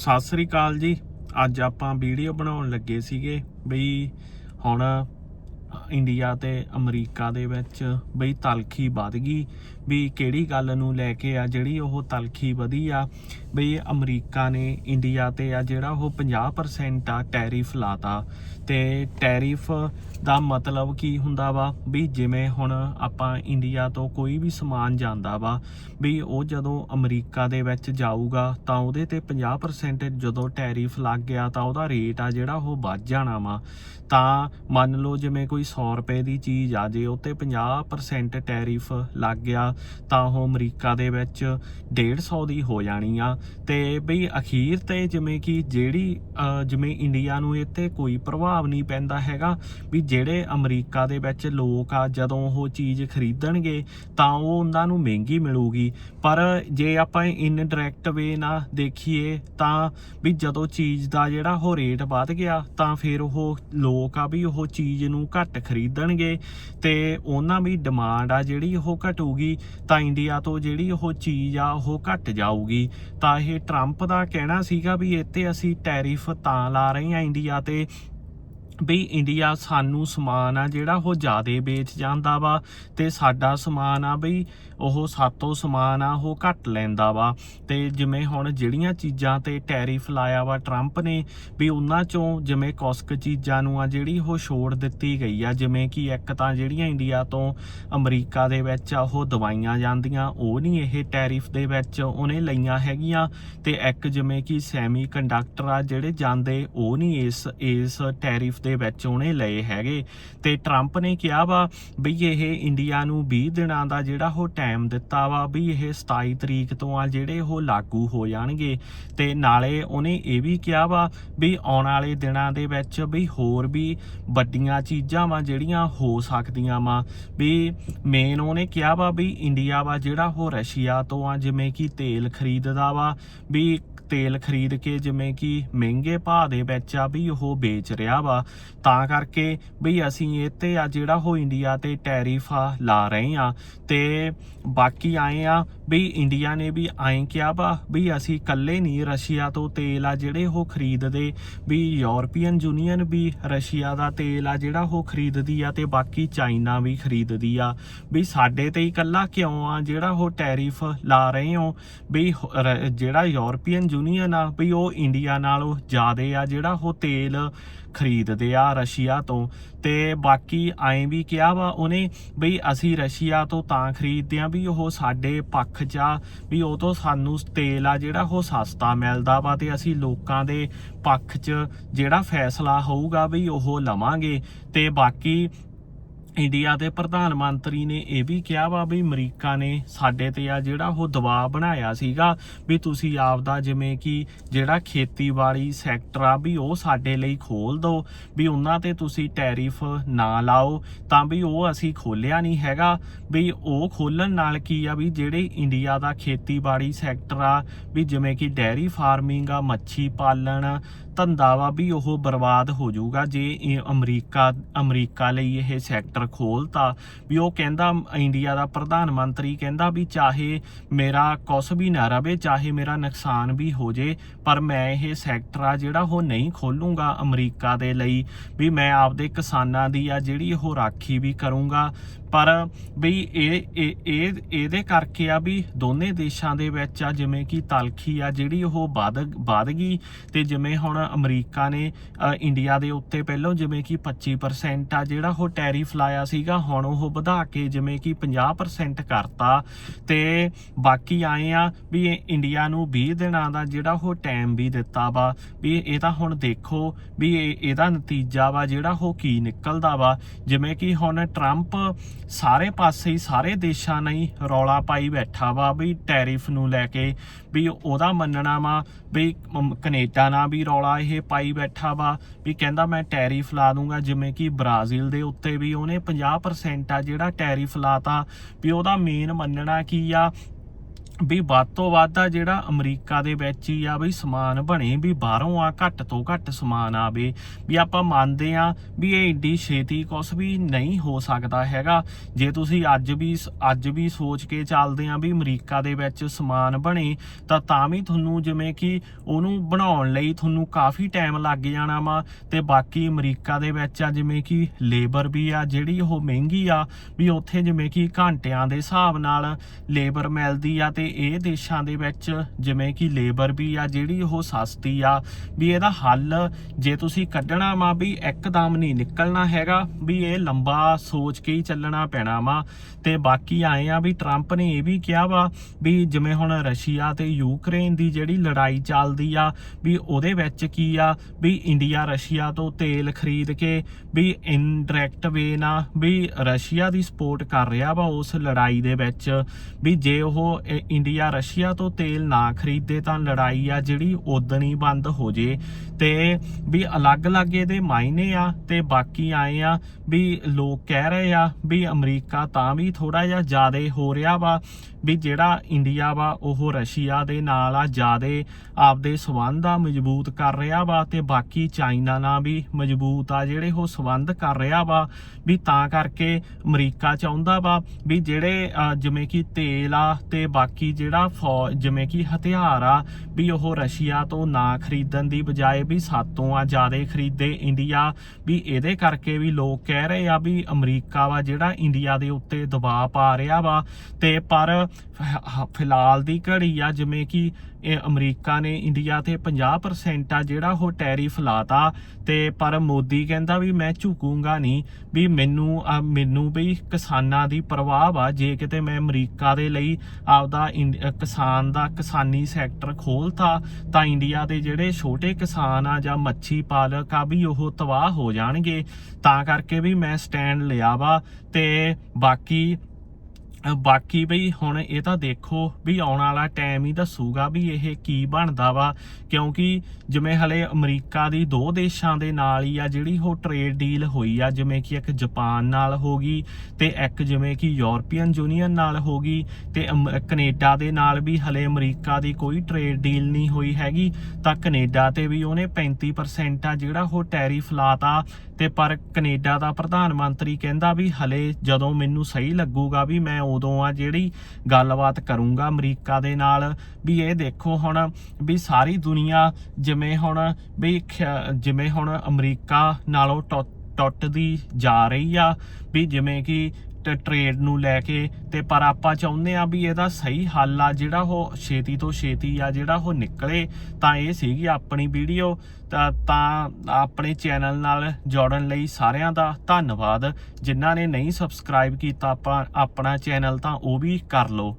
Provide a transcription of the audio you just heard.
ਸਤਿ ਸ੍ਰੀ ਅਕਾਲ ਜੀ। ਅੱਜ ਆਪਾਂ ਵੀਡੀਓ ਬਣਾਉਣ ਲੱਗੇ ਸੀਗੇ ਬਈ ਹੁਣ ਇੰਡੀਆ ਤੇ ਅਮਰੀਕਾ ਦੇ ਵਿੱਚ ਬਈ ਤਲਖੀ ਵੱਧ ਗਈ ਵੀ ਕਿਹੜੀ ਗੱਲ ਨੂੰ ਲੈ ਕੇ ਆ, ਜਿਹੜੀ ਉਹ ਤਲਖੀ ਵਧੀ ਆ, ਬਈ ਅਮਰੀਕਾ ਨੇ ਇੰਡੀਆ ਤੇ ਆ ਜਿਹੜਾ ਉਹ 50% ਆ ਟੈਰਿਫ ਲਾਤਾ। ਤੇ ਟੈਰਿਫ ਦਾ ਮਤਲਬ ਕੀ ਹੁੰਦਾ ਵਾ? ਵੀ ਜਿਵੇਂ ਹੁਣ ਆਪਾਂ ਇੰਡੀਆ ਤੋਂ ਕੋਈ ਵੀ ਸਮਾਨ ਜਾਂਦਾ ਵਾ, ਵੀ ਉਹ ਜਦੋਂ ਅਮਰੀਕਾ ਦੇ ਵਿੱਚ ਜਾਊਗਾ, ਤਾਂ ਉਹਦੇ ਤੇ 50% ਜਦੋਂ ਟੈਰਿਫ ਲੱਗ ਗਿਆ, ਤਾਂ ਉਹਦਾ ਰੇਟ ਆ ਜਿਹੜਾ ਉਹ ਵੱਧ ਜਾਣਾ ਵਾ। ਤਾਂ ਮੰਨ ਲਓ ਜਿਵੇਂ ਕੋਈ 100 ਰੁਪਏ ਦੀ ਚੀਜ਼ ਆ, ਜੇ ਉੱਤੇ 50% ਟੈਰਿਫ ਲੱਗ ਗਿਆ, ਤਾਂ ਉਹ ਅਮਰੀਕਾ ਦੇ ਵਿੱਚ 150 ਦੀ ਹੋ ਜਾਣੀ ਆ। ਤੇ ਬਈ ਅਖੀਰ ਤੇ ਜਿਵੇਂ ਕਿ ਜਿਹੜੀ ਜਿਵੇਂ ਇੰਡੀਆ ਨੂੰ ਇਹ ਤੇ ਕੋਈ ਪ੍ਰਭਾਵ ਨਹੀਂ ਪੈਂਦਾ ਹੈਗਾ ਵੀ ਜਿਹੜੇ ਅਮਰੀਕਾ ਦੇ ਵਿੱਚ ਲੋਕ ਆ, ਜਦੋਂ ਉਹ ਚੀਜ਼ ਖਰੀਦਣਗੇ ਤਾਂ ਉਹ ਉਹਨਾਂ ਨੂੰ ਮਹਿੰਗੀ ਮਿਲੂਗੀ। ਪਰ ਜੇ ਆਪਾਂ ਇਨਡਾਇਰੈਕਟ ਵੇ ਨਾ ਦੇਖੀਏ ਤਾਂ ਵੀ ਜਦੋਂ ਚੀਜ਼ ਦਾ ਜਿਹੜਾ ਉਹ ਰੇਟ ਵੱਧ ਗਿਆ, ਤਾਂ ਫਿਰ ਉਹ ਲੋਕ ਆ ਵੀ ਉਹ ਚੀਜ਼ ਨੂੰ ਘੱਟ ਖਰੀਦਣਗੇ ਤੇ ਉਹਨਾਂ ਵੀ ਡਿਮਾਂਡ ਆ ਜਿਹੜੀ ਉਹ ਘਟੂਗੀ, ਤਾਂ ਇੰਡੀਆ ਤੋਂ ਜਿਹੜੀ ਉਹ ਚੀਜ਼ ਆ ਉਹ ਘਟ ਜਾਊਗੀ। ਤਾਂ ਇਹ ਟਰੰਪ ਦਾ ਕਹਿਣਾ ਸੀਗਾ ਵੀ ਇੱਥੇ ਅਸੀਂ ਟੈਰਿਫ ਤਾਂ ਲਾ ਰਹੇ ਹਾਂ ਇੰਡੀਆ ਤੇ ਵੀ ਇੰਡੀਆ ਸਾਨੂੰ ਸਮਾਨ ਆ ਜਿਹੜਾ ਉਹ ਜ਼ਿਆਦੇ ਵੇਚ ਜਾਂਦਾ ਵਾ ਤੇ ਸਾਡਾ ਸਮਾਨ ਆ ਬਈ ਉਹ ਸਾਤੋਂ ਸਮਾਨ ਆ, ਉਹ ਘੱਟ ਲੈਂਦਾ ਵਾ। ਤੇ ਜਿਵੇਂ ਹੁਣ ਜਿਹੜੀਆਂ ਚੀਜ਼ਾਂ ਤੇ ਟੈਰਿਫ ਲਾਇਆ ਵਾ ਟਰੰਪ ਨੇ, ਵੀ ਉਹਨਾਂ ਚੋਂ ਜਿਵੇਂ ਕੋਸਕ ਚੀਜ਼ਾਂ ਨੂੰ ਆ ਜਿਹੜੀ ਉਹ ਛੋੜ ਦਿੱਤੀ ਗਈ ਆ, ਜਿਵੇਂ ਕਿ ਇੱਕ ਤਾਂ ਜਿਹੜੀਆਂ ਇੰਡੀਆ ਤੋਂ ਅਮਰੀਕਾ ਦੇ ਵਿੱਚ ਆ ਉਹ ਦਵਾਈਆਂ ਜਾਂਦੀਆਂ, ਉਹ ਨਹੀਂ ਇਹ ਟੈਰਿਫ ਦੇ ਵਿੱਚ ਉਹਨੇ ਲਈਆਂ ਹੈਗੀਆਂ। ਤੇ ਇੱਕ ਜਿਵੇਂ ਕਿ ਸੈਮੀ ਕੰਡਕਟਰ ਆ ਜਿਹੜੇ ਜਾਂਦੇ, ਉਹ ਨਹੀਂ ਇਸ ਇਸ ਟੈਰਿਫ ਦੇ ਵਿੱਚ ਉਹਨੇ ਲਏ ਹੈਗੇ। ਤੇ ਟਰੰਪ ਨੇ ਕਿਹਾ ਵਾ ਵੀ ਇਹ ਇੰਡੀਆ ਨੂੰ 20 ਦਿਨਾਂ ਦਾ ਜਿਹੜਾ ਉਹ ਟਾਈਮ ਦਿੱਤਾ ਵਾ ਵੀ ਇਹ 27 ਤਰੀਕ ਤੋਂ ਆ ਜਿਹੜੇ ਉਹ ਲਾਗੂ ਹੋ ਜਾਣਗੇ। ਤੇ ਨਾਲੇ ਉਹਨੇ ਇਹ ਵੀ ਕਿਹਾ ਵਾ ਵੀ ਆਉਣ ਵਾਲੇ ਦਿਨਾਂ ਦੇ ਵਿੱਚ ਵੀ ਹੋਰ ਵੀ ਵੱਡੀਆਂ ਚੀਜ਼ਾਂ ਵਾ ਜਿਹੜੀਆਂ ਹੋ ਸਕਦੀਆਂ ਵਾ। ਵੀ ਮੇਨ ਉਹਨੇ ਕਿਹਾ ਵਾ ਵੀ ਇੰਡੀਆ ਵਾ ਜਿਹੜਾ ਉਹ ਰਸ਼ੀਆ ਤੋਂ ਆ ਜਿਵੇਂ ਕਿ ਤੇਲ ਖਰੀਦਦਾ ਵਾ ਵੀ ਤੇਲ ਖਰੀਦ ਕੇ ਜਿਵੇਂ ਕਿ ਮਹਿੰਗੇ ਭਾਅ ਦੇ ਵਿੱਚ ਆ ਵੀ ਉਹ ਵੇਚ ਰਿਹਾ ਵਾ, ਤਾਂ ਕਰਕੇ ਵੀ ਅਸੀਂ ਇਹ ਤੇ ਆ ਜਿਹੜਾ ਉਹ ਇੰਡੀਆ ਤੇ ਟੈਰਿਫ ਆ ਲਾ ਰਹੇ ਆ ਤੇ ਬਾਕੀ ਆਏ ਆ ਵੀ ਇੰਡੀਆ ਨੇ ਵੀ ਐਂ ਕਿਹਾ ਵਾ ਵੀ ਅਸੀਂ ਇਕੱਲੇ ਨਹੀਂ, ਰਸ਼ੀਆ ਤੋਂ ਤੇਲ ਆ ਜਿਹੜੇ ਉਹ ਖਰੀਦਦੇ, ਵੀ ਯੂਰਪੀਅਨ ਯੂਨੀਅਨ ਵੀ ਰਸ਼ੀਆ ਦਾ ਤੇਲ ਆ ਜਿਹੜਾ ਉਹ ਖਰੀਦਦੀ ਆ ਤੇ ਬਾਕੀ ਚਾਈਨਾ ਵੀ ਖਰੀਦਦੀ ਆ। ਵੀ ਸਾਡੇ ਤੇ ਹੀ ਇਕੱਲਾ ਕਿਉਂ ਆ? ਜਿਹੜਾ ਉਹ ਟੈਰਿਫ ਲਾ ਰਹੇ ਹੋ, ਵੀ ਰ- ਜਿਹੜਾ ਯੂਰਪੀਅਨ ਯੂਨੀਅਨ ਆ, ਵੀ ਉਹ ਇੰਡੀਆ ਨਾਲੋਂ ਜ਼ਿਆਦਾ ਆ, ਜਿਹੜਾ ਉਹ ਤੇਲ ਖਰੀਦਦੇ ਆ ਰਸ਼ੀਆ ਤੋਂ। ਤੇ ਬਾਕੀ ਐਂ ਵੀ ਕਿਹਾ ਵਾ ਉਹਨੇ ਬਈ ਅਸੀਂ ਰਸ਼ੀਆ ਤੋਂ ਤਾਂ ਖਰੀਦਦੇ ਆ ਵੀ ਉਹ ਸਾਡੇ ਪੱਖ 'ਚ ਆ, ਵੀ ਉਹ ਤੋਂ ਸਾਨੂੰ ਤੇਲ ਆ ਜਿਹੜਾ ਉਹ ਸਸਤਾ ਮਿਲਦਾ ਵਾ ਤੇ ਅਸੀਂ ਲੋਕਾਂ ਦੇ ਪੱਖ 'ਚ ਜਿਹੜਾ ਫੈਸਲਾ ਹੋਊਗਾ ਵੀ ਉਹ ਲਵਾਂਗੇ। ਤੇ ਬਾਕੀ ਇੰਡੀਆ ਦੇ ਪ੍ਰਧਾਨ ਮੰਤਰੀ ਨੇ ਇਹ ਵੀ ਕਿਹਾ ਵਾ ਵੀ ਅਮਰੀਕਾ ਨੇ ਸਾਡੇ ਤੇ ਆ ਜਿਹੜਾ ਉਹ ਦਬਾਅ ਬਣਾਇਆ ਸੀਗਾ ਵੀ ਤੁਸੀਂ ਆਪਦਾ ਜਿਵੇਂ ਕਿ ਜਿਹੜਾ ਖੇਤੀਬਾੜੀ ਸੈਕਟਰ ਆ ਵੀ ਉਹ ਸਾਡੇ ਲਈ ਖੋਲ ਦਿਓ ਵੀ ਉਹਨਾਂ ਤੇ ਤੁਸੀਂ ਟੈਰਿਫ ਨਾ ਲਾਓ ਤਾਂ ਵੀ ਉਹ ਅਸੀਂ ਖੋਲਿਆ ਨਹੀਂ ਹੈਗਾ। ਵੀ ਉਹ ਖੋਲਣ ਨਾਲ ਕੀ ਆ ਵੀ ਜਿਹੜੇ ਇੰਡੀਆ ਦਾ ਖੇਤੀਬਾੜੀ ਸੈਕਟਰ ਆ, ਵੀ ਜਿਵੇਂ ਕਿ ਡੈਰੀ ਫਾਰਮਿੰਗ ਆ, ਮੱਛੀ ਪਾਲਣ ਧੰਦਾ ਵਾ ਵੀ ਉਹ ਬਰਬਾਦ ਹੋ ਜਾਊਗਾ ਜੇ ਇਹ ਅਮਰੀਕਾ ਅਮਰੀਕਾ ਲਈ ਇਹ ਸੈਕਟਰ ਖੋਲਤਾ। ਵੀ ਉਹ ਕਹਿੰਦਾ ਇੰਡੀਆ ਦਾ ਪ੍ਰਧਾਨ ਮੰਤਰੀ ਕਹਿੰਦਾ ਵੀ ਚਾਹੇ ਮੇਰਾ ਕੁਛ ਵੀ ਨਾ ਰਵੇ, ਚਾਹੇ ਮੇਰਾ ਨੁਕਸਾਨ ਵੀ ਹੋ ਜੇ, ਪਰ ਮੈਂ ਇਹ ਸੈਕਟਰ ਆ ਜਿਹੜਾ ਉਹ ਨਹੀਂ ਖੋਲੂੰਗਾ ਅਮਰੀਕਾ ਦੇ ਲਈ। ਵੀ ਮੈਂ ਆਪਦੇ ਕਿਸਾਨਾਂ ਦੀ ਆ ਜਿਹੜੀ ਉਹ ਰਾਖੀ ਵੀ ਕਰੂੰਗਾ। ਪਰ ਬਈ ਇਹ ਇਹ ਇਹਦੇ ਕਰਕੇ ਆ ਵੀ ਦੋਨੇ ਦੇਸ਼ਾਂ ਦੇ ਵਿੱਚ ਆ ਜਿਵੇਂ ਕਿ ਤਲਖੀ ਆ ਜਿਹੜੀ ਉਹ ਵੱਧ ਵੱਧ ਗਈ ਤੇ ਜਿਵੇਂ ਹੁਣ ਅਮਰੀਕਾ ਨੇ ਇੰਡੀਆ ਦੇ ਉੱਤੇ ਪਹਿਲਾਂ ਜਿਵੇਂ ਕਿ 25% ਆ ਜਿਹੜਾ ਉਹ ਟੈਰਿਫ ਲਾਇਆ ਸੀਗਾ, ਹੁਣ ਉਹ ਵਧਾ ਕੇ ਜਿਵੇਂ ਕਿ 50% ਕਰਤਾ ਤੇ ਬਾਕੀ ਆਏ ਆ ਵੀ ਇਹ ਇੰਡੀਆ ਨੂੰ 20 ਦਿਨਾਂ ਦਾ ਜਿਹੜਾ ਉਹ ਟਾਈਮ ਵੀ ਦਿੱਤਾ ਵਾ, ਵੀ ਇਹ ਤਾਂ ਹੁਣ ਦੇਖੋ ਵੀ ਇਹਦਾ ਨਤੀਜਾ ਵਾ ਜਿਹੜਾ ਉਹ ਕੀ ਨਿਕਲਦਾ ਵਾ, ਜਿਵੇਂ ਕਿ ਹੁਣ ਟਰੰਪ ਸਾਰੇ ਪਾਸੇ ਹੀ ਸਾਰੇ ਦੇਸ਼ਾਂ ਨੇ ਹੀ ਰੌਲਾ ਪਾਈ ਬੈਠਾ ਵਾ ਵੀ ਟੈਰਿਫ ਨੂੰ ਲੈ ਕੇ ਵੀ ਉਹਦਾ ਮੰਨਣਾ ਵਾ ਵੀ ਅਮ, ਕੈਨੇਡਾ ਨਾਲ ਵੀ ਰੌਲਾ ਇਹ ਪਾਈ ਬੈਠਾ ਵਾ ਵੀ ਕਹਿੰਦਾ ਮੈਂ ਟੈਰਿਫ ਲਾ ਦੂੰਗਾ ਜਿਵੇਂ ਕਿ ਬ੍ਰਾਜ਼ੀਲ ਦੇ ਉੱਤੇ ਵੀ ਉਹਨੇ 50% ਆ ਜਿਹੜਾ ਟੈਰਿਫ ਲਾਤਾ ਵੀ ਉਹਦਾ ਮੇਨ ਮੰਨਣਾ ਕੀ ਆ? ਵੀ ਵੱਧ ਤੋਂ ਵੱਧ ਆ ਜਿਹੜਾ ਅਮਰੀਕਾ ਦੇ ਵਿੱਚ ਹੀ ਆ ਬਈ ਸਮਾਨ ਬਣੇ, ਵੀ ਬਾਹਰੋਂ ਆ ਘੱਟ ਤੋਂ ਘੱਟ ਸਮਾਨ ਆਵੇ। ਵੀ ਆਪਾਂ ਮੰਨਦੇ ਆ ਵੀ ਇਹ ਏਡੀ ਛੇਤੀ ਕੁਛ ਵੀ ਨਹੀਂ ਹੋ ਸਕਦਾ ਹੈਗਾ। ਜੇ ਤੁਸੀਂ ਅੱਜ ਵੀ ਅੱਜ ਵੀ ਸੋਚ ਕੇ ਚੱਲਦੇ ਆ ਵੀ ਅਮਰੀਕਾ ਦੇ ਵਿੱਚ ਸਮਾਨ ਬਣੇ, ਤਾਂ ਤਾਂ ਵੀ ਤੁਹਾਨੂੰ ਜਿਵੇਂ ਕਿ ਉਹਨੂੰ ਬਣਾਉਣ ਲਈ ਤੁਹਾਨੂੰ ਕਾਫੀ ਟਾਈਮ ਲੱਗ ਜਾਣਾ ਵਾ। ਤੇ ਬਾਕੀ ਅਮਰੀਕਾ ਦੇ ਵਿੱਚ ਆ ਜਿਵੇਂ ਕਿ ਲੇਬਰ ਵੀ ਆ, ਜਿਹੜੀ ਉਹ ਮਹਿੰਗੀ ਆ, ਵੀ ਉੱਥੇ ਜਿਵੇਂ ਕਿ ਘੰਟਿਆਂ ਦੇ ਹਿਸਾਬ ਨਾਲ ਲੇਬਰ ਮਿਲਦੀ ਆ ਤੇ ਇਹ ਦੇਸ਼ਾਂ ਦੇ ਵਿੱਚ ਜਿਵੇਂ ਕਿ ਲੇਬਰ ਵੀ ਆ, ਜਿਹੜੀ ਉਹ ਸਸਤੀ ਆ, ਵੀ ਇਹਦਾ ਹੱਲ ਜੇ ਤੁਸੀਂ ਕੱਢਣਾ ਵਾ ਵੀ ਇੱਕਦਮ ਨਹੀਂ ਨਿਕਲਣਾ ਹੈਗਾ, ਵੀ ਇਹ ਲੰਬਾ ਸੋਚ ਕੇ ਹੀ ਚੱਲਣਾ ਪੈਣਾ ਵਾ। ਤੇ ਬਾਕੀ ਆਏ ਆ ਵੀ ਟਰੰਪ ਨੇ ਇਹ ਵੀ ਕਿਹਾ ਵਾ ਵੀ ਜਿਵੇਂ ਹੁਣ ਰਸ਼ੀਆ ਤੇ ਯੂਕਰੇਨ ਦੀ ਜਿਹੜੀ ਲੜਾਈ ਚੱਲਦੀ ਆ, ਵੀ ਉਹਦੇ ਵਿੱਚ ਕੀ ਆ, ਵੀ ਇੰਡੀਆ ਰਸ਼ੀਆ ਤੋਂ ਤੇਲ ਖਰੀਦ ਕੇ ਵੀ ਇਨਡਾਇਰੈਕਟ ਵੇ ਨਾਲ ਵੀ ਰਸ਼ੀਆ ਦੀ ਸਪੋਰਟ ਕਰ ਰਿਹਾ ਵਾ ਉਸ ਲੜਾਈ ਦੇ ਵਿੱਚ, ਵੀ ਜੇ ਉਹ ਇੰਡੀਆ ਰਸ਼ੀਆ ਤੋਂ ਤੇਲ ਨਾ ਖਰੀਦੇ ਤਾਂ ਲੜਾਈ ਆ ਜਿਹੜੀ ਉਦਣ ਹੀ ਬੰਦ ਹੋ ਜੇ ਤੇ ਵੀ ਅਲੱਗ-ਅਲੱਗ ਇਹਦੇ ਮਾਇਨੇ ਆ ਤੇ ਬਾਕੀ ਆਏ ਆ ਵੀ ਲੋਕ ਕਹਿ ਰਹੇ ਆ ਵੀ ਅਮਰੀਕਾ ਤਾਂ ਵੀ ਥੋੜਾ ਜਿਹਾ ਜ਼ਿਆਦਾ ਹੋ ਰਿਹਾ ਵਾ ਵੀ ਜਿਹੜਾ ਇੰਡੀਆ ਵਾ ਉਹ ਰਸ਼ੀਆ ਦੇ ਨਾਲ ਆ ਜ਼ਿਆਦਾ ਆਪਦੇ ਸਬੰਧ ਆ ਮਜ਼ਬੂਤ ਕਰ ਰਿਹਾ ਵਾ ਤੇ ਬਾਕੀ ਚਾਈਨਾ ਨਾਲ ਵੀ ਮਜ਼ਬੂਤ ਆ ਜਿਹੜੇ ਉਹ ਸਬੰਧ ਕਰ ਰਿਹਾ ਵਾ ਵੀ ਤਾਂ ਕਰਕੇ ਅਮਰੀਕਾ ਚਾਹੁੰਦਾ ਵਾ ਵੀ ਜਿਹੜੇ ਜਿਵੇਂ ਕਿ ਤੇਲ ਆ ਤੇ ਬਾਕੀ ਜਿਹੜਾ ਫੌਜ ਜਿਵੇਂ ਕਿ ਹਥਿਆਰ ਆ, ਵੀ ਉਹ ਰਸ਼ੀਆ ਤੋਂ ਨਾ ਖਰੀਦਣ ਦੀ ਬਜਾਏ ਵੀ ਸਾਤੋਂ ਆ ਜ਼ਿਆਦਾ ਖਰੀਦੇ ਇੰਡੀਆ, ਵੀ ਇਹਦੇ ਕਰਕੇ ਵੀ ਲੋਕ ਕਹਿ ਰਹੇ ਆ ਵੀ ਅਮਰੀਕਾ ਵਾ ਜਿਹੜਾ ਇੰਡੀਆ ਦੇ ਉੱਤੇ ਦਬਾਅ ਪਾ ਰਿਹਾ ਵਾ। ਤੇ ਪਰ ਫਿਲਹਾਲ ਦੀ ਘੜੀ ਆ ਜਿਵੇਂ ਕਿ ਅਮਰੀਕਾ ਨੇ ਇੰਡੀਆ ਤੇ 50% ਆ ਜਿਹੜਾ ਉਹ ਟੈਰਿਫ ਲਾਤਾ। ਤੇ ਪਰ ਮੋਦੀ ਕਹਿੰਦਾ ਵੀ ਮੈਂ ਝੁਕੂੰਗਾ ਨਹੀਂ, ਵੀ ਮੈਨੂੰ ਮੈਨੂੰ ਵੀ ਕਿਸਾਨਾਂ ਦੀ ਪਰਵਾਹ ਵਾ। ਜੇ ਕਿਤੇ ਮੈਂ ਅਮਰੀਕਾ ਦੇ ਲਈ ਆਪਦਾ ਕਿਸਾਨ ਦਾ ਕਿਸਾਨੀ ਸੈਕਟਰ ਖੋਲਤਾ, ਤਾਂ ਇੰਡੀਆ ਦੇ ਜਿਹੜੇ ਛੋਟੇ ਕਿਸਾਨ ਆ ਜਾਂ ਮੱਛੀ ਪਾਲਕ ਆ ਵੀ ਉਹ ਤਬਾਹ ਹੋ ਜਾਣਗੇ। ਤਾਂ ਕਰਕੇ ਵੀ ਮੈਂ ਸਟੈਂਡ ਲਿਆ ਵਾ ਤੇ ਬਾਕੀ ਬਾਕੀ ਬਈ ਹੁਣ ਇਹ ਤਾਂ ਦੇਖੋ ਵੀ ਆਉਣ ਵਾਲਾ ਟਾਈਮ ਹੀ ਦੱਸੂਗਾ ਵੀ ਇਹ ਕੀ ਬਣਦਾ ਵਾ, ਕਿਉਂਕਿ ਜਿਵੇਂ ਹਲੇ ਅਮਰੀਕਾ ਦੀ ਦੋ ਦੇਸ਼ਾਂ ਦੇ ਨਾਲ ਹੀ ਆ ਜਿਹੜੀ ਉਹ ਟ੍ਰੇਡ ਡੀਲ ਹੋਈ ਆ, ਜਿਵੇਂ ਕਿ ਇੱਕ ਜਾਪਾਨ ਨਾਲ ਹੋ ਗਈ ਤੇ ਇੱਕ ਜਿਵੇਂ ਕਿ ਯੂਰਪੀਅਨ ਯੂਨੀਅਨ ਨਾਲ ਹੋ ਗਈ ਤੇ ਅਮ- ਕੈਨੇਡਾ ਦੇ ਨਾਲ ਵੀ ਹਲੇ ਅਮਰੀਕਾ ਦੀ ਕੋਈ ਟ੍ਰੇਡ ਡੀਲ ਨਹੀਂ ਹੋਈ ਹੈਗੀ, ਤਾਂ ਕੈਨੇਡਾ ਤੇ ਵੀ ਉਹਨੇ 35% ਆ ਜਿਹੜਾ ਉਹ ਟੈਰਿਫ ਲਾਤਾ ਤੇ ਪਰ ਕੈਨੇਡਾ ਦਾ ਪ੍ਰਧਾਨ ਮੰਤਰੀ ਕਹਿੰਦਾ ਵੀ ਹਲੇ ਜਦੋਂ ਮੈਨੂੰ ਸਹੀ ਲੱਗੂਗਾ ਵੀ ਮੈਂ ਉਦੋਂ ਆ ਜਿਹੜੀ ਗੱਲਬਾਤ ਕਰੂੰਗਾ ਅਮਰੀਕਾ ਦੇ ਨਾਲ, ਵੀ ਇਹ ਦੇਖੋ ਹੁਣ ਵੀ ਸਾਰੀ ਦੁਨੀਆ ਜਿਵੇਂ ਹੁਣ ਵੀ ਖ- ਜਿਵੇਂ ਹੁਣ ਅਮਰੀਕਾ ਨਾਲੋਂ ਟੁੱਟ- ਟੁੱਟਦੀ ਜਾ ਰਹੀ ਆ, ਵੀ ਜਿਵੇਂ ਕਿ ਟ੍ਰੇਡ ਨੂੰ ਲੈ ਕੇ, ਤੇ ਪਰ ਆਪਾਂ ਚਾਹੁੰਦੇ ਆ ਵੀ ਇਹਦਾ ਸਹੀ ਹੱਲ ਆ, ਜਿਹੜਾ ਉਹ ਛੇਤੀ ਤੋਂ ਛੇਤੀ ਆ, ਜਿਹੜਾ ਉਹ ਨਿਕਲੇ, ਤਾਂ ਇਹ ਸੀਗੀ ਆਪਣੀ ਵੀਡੀਓ। ਤਾਂ ਤਾਂ ਆਪਣੇ ਚੈਨਲ ਨਾਲ ਜੋੜਨ ਲਈ ਸਾਰਿਆਂ ਦਾ ਧੰਨਵਾਦ। ਜਿਨ੍ਹਾਂ ਨੇ ਨਹੀਂ ਸਬਸਕ੍ਰਾਈਬ ਕੀਤਾ ਆਪਾਂ, ਆਪਣਾ ਚੈਨਲ ਤਾਂ ਉਹ ਵੀ ਕਰ ਲਓ।